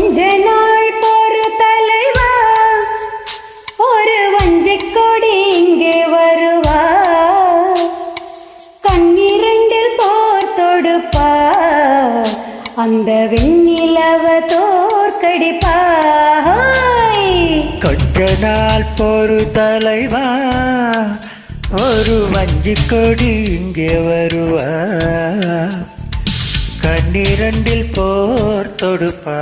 கொஞ்ச நாள் பொறு தலைவா. ஒரு வஞ்சி கொடி இங்கே வருவா. கண்ணிரண்டில் போர் தொடுப்பா. அந்த வெண்ணிலவ தோற்கடிப்பா. கொஞ்ச நாள் பொறு தலைவா. ஒரு வஞ்சி கொடி இங்கே வருவா. கண்ணிரண்டில் போர் தொடுப்பா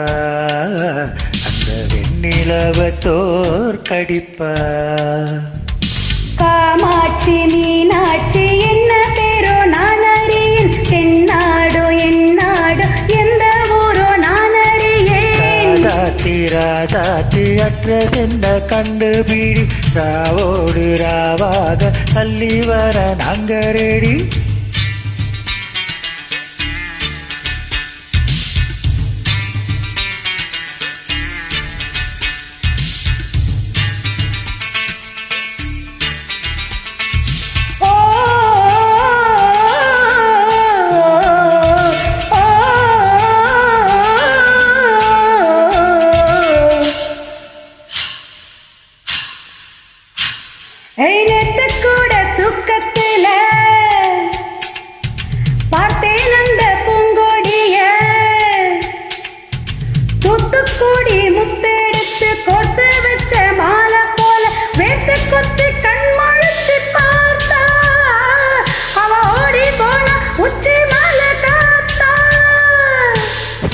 அந்த வெண்ணிலவ தோற்கடிப்பா காமாட்சி மீனாட்சி என்ன பேரோ நான் அறியேன். தென்னாடோ என்னாடோ எந்த ஊரோ நான் அறியேன். ராசாத்தி ராசாத்தி அற்ற சென்ற கண்டுபிடி ராவோடு ராவாக தள்ளி வர நாங்க ரெடி.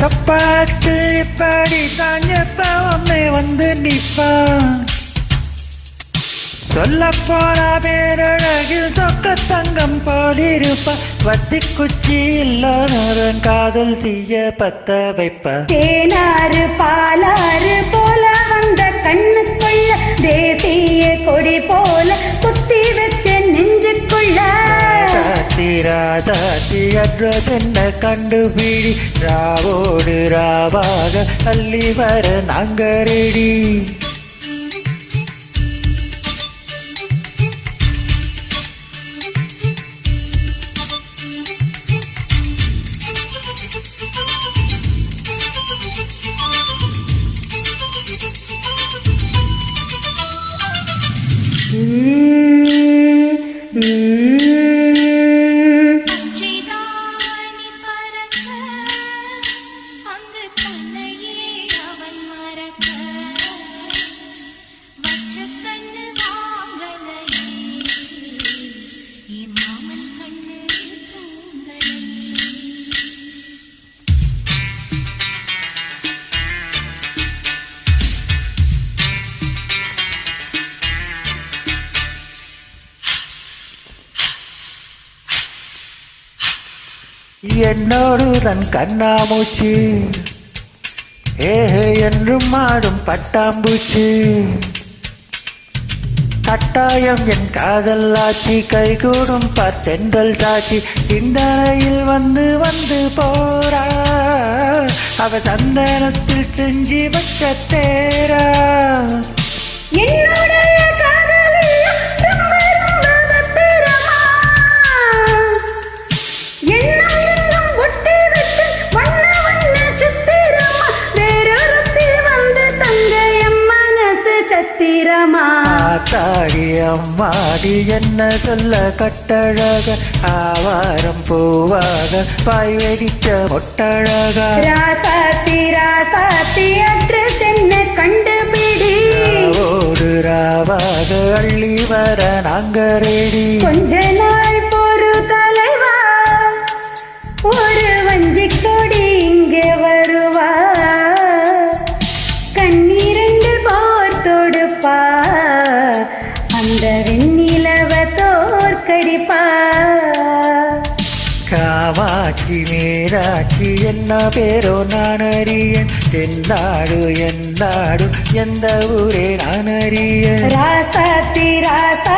தப்பாட்டு இப்படி தாஞ்சப்ப உன்னை வந்து நிப்பா. சொல்ல போனா பேரழகில் சொக்க தங்கம் போலிருப்பா. வத்தி குச்சி இல்ல காதல் செய்ய பத்த வைப்பா. தேனாறு பாலாறு போலா சாத்தி ராசாத்தி அட்ரஸ் கண்டுபிடி? ராவோடு ராவாக தள்ளி வர நாங்க ரெடி. என்னோடு தன் கண்ணாமூச்சி. ஏஹே என்றும் ஆடும் பட்டாம்பூச்சி. கட்டாயம் என் காதல் ஆட்சி கைகூடும் பார்த்தென்றல் சாட்சி. சிந்தனையில் வந்து வந்து போறா. அவ சந்தனத்தில் செஞ்சு வச்ச தேரா. அம்மாடி என்ன சொல்ல கட்டழக? ஆவாரம் பூவாக பாய் வெடிச்ச மொட்டழக ராசாத்தி ராசாத்தி அட்ரஸ் என்ன கண்டுபிடி. ஓடு ராவாக அள்ளி வர நாங்க ரெடி. கொஞ்ச நாள் காமாட்சி மீராட்சி என்ன பேரோ நான் அறியேன் தென்னாடு என்னாடு எந்த ஊரே நான் அறியேன் ராசாத்தி ராசாத்தி